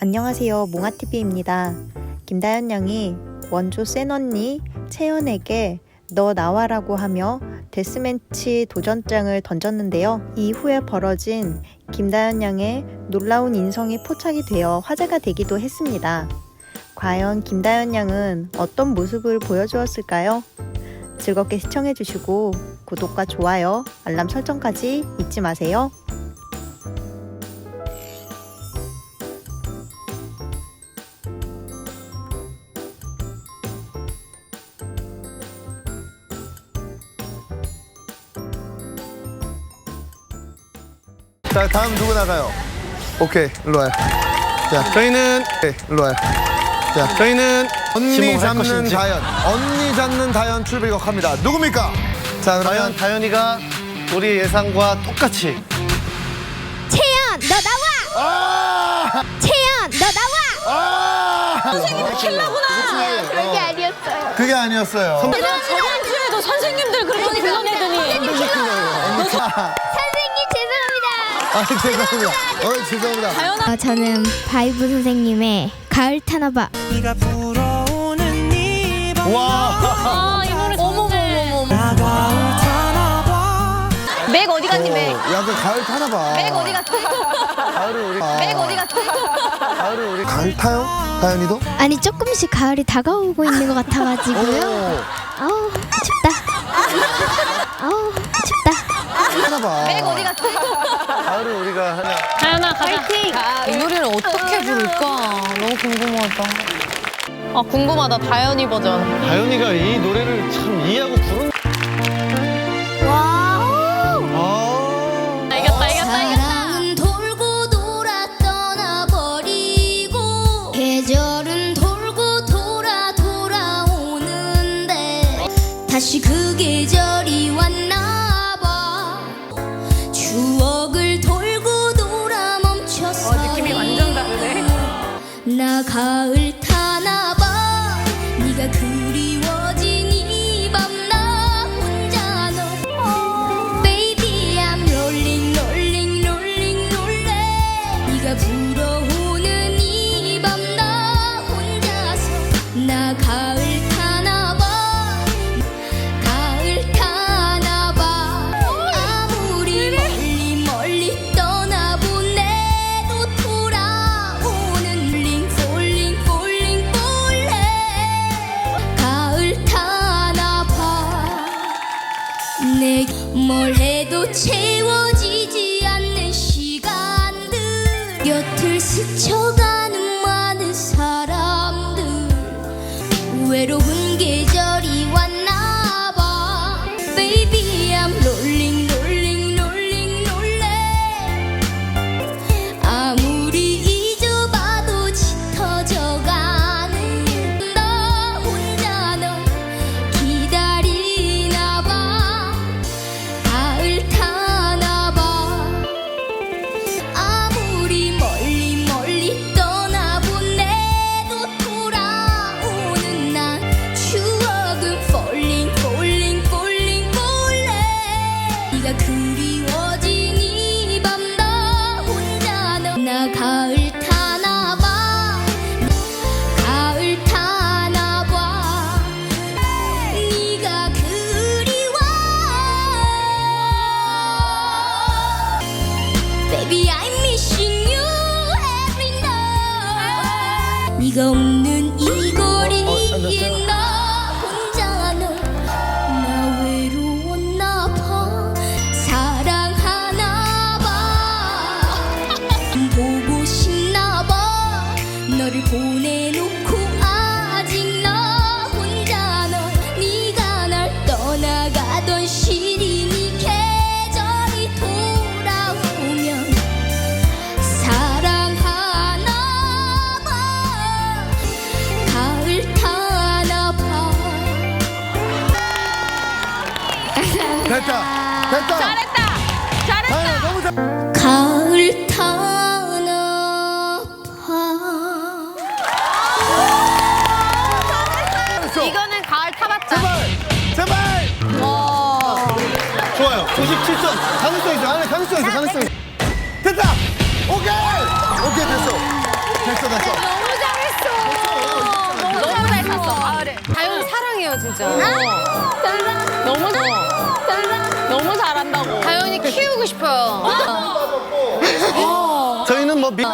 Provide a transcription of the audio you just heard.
안녕하세요. 몽아TV입니다. 김다현 양이 원조 센 언니 채연에게 너 나와라고 하며 데스매치 도전장을 던졌는데요. 이후에 벌어진 김다현 양의 놀라운 인성이 포착이 되어 화제가 되기도 했습니다. 과연 김다현 양은 어떤 모습을 보여주었을까요? 즐겁게 시청해주시고 구독과 좋아요, 알람 설정까지 잊지 마세요. 자 다음 누구 나가요? 오케이 일로 와요. 자 저희는 오케이 일로 와요. 자 저희는 언니 지목을 할 잡는 것인지. 다현 언니 잡는 다현 출발곡합니다. 누굽니까? 자 그러면 과연 다현이가 우리 예상과 똑같이 채연 너 나와 아! 채연 너 나와 아! 킬러구나 그런 게 어. 아니었어요 그게 아니었어요. 저번 주에도 선생님들 그렇게 불러내더니 선생님 죄송합니다 아 죄송합니다. 어 죄송합니다. 어, 저는 바이브 선생님의 가을 타나봐 와 아, 이 노래 어머머머머 맥 어디 갔니 맥? 어, 약간 가을 타나 봐. 맥 어디 갔지? 가을을 우리 맥 어디 갔지? 가을을 우리 가을 타요? 다현이도? 아니 조금씩 가을이 다가오고 있는 것 같아가지고요 오 아우 춥다 아우 춥다 타나 봐. 맥 어디 갔지? 가을을 우리가 하나 다현아 가자 이 노래를 어떻게 부를까? 너무 궁금하다. 아 궁금하다 다현이 버전. 다현이가 이 노래를 참 이해하고 부른 아 이겼다 이겼다 사랑은 돌고 돌아 떠나버리고 계절은 돌고 돌아 돌아오는데 다시 그 계절 나 가을 타나 봐 네가 그리워진 이밤나 혼자 너 Baby I'm rolling rolling rolling rolling 네가 불어오는 이밤나 혼자서 나 가을 뭘 해도 채워지지 않는 시간들. 곁을 스쳐가는 많은 사람들. 외로운 계 Baby I'm missing you every night. 네가 없는 이 거리에 나 혼자 너나 외로웠나 봐. 사랑하나 봐. 보고 싶나 봐. 너를 보내놓고 됐다 됐다. 잘했다 잘했다 다현아 너무 잘. 가을 타나 봐 이거는 가을 타봤자 제발 제발. 좋아요 97점 가능성 있어. 안에 가능성 있어. 가능성 있어. 됐다. 오케이. 오케이 됐어. 됐어 났어. 너무 잘했어. 너무 잘 탔어. 가을에. 다현이 사랑해요 진짜. 너 싶어요. 저희는 뭐 미...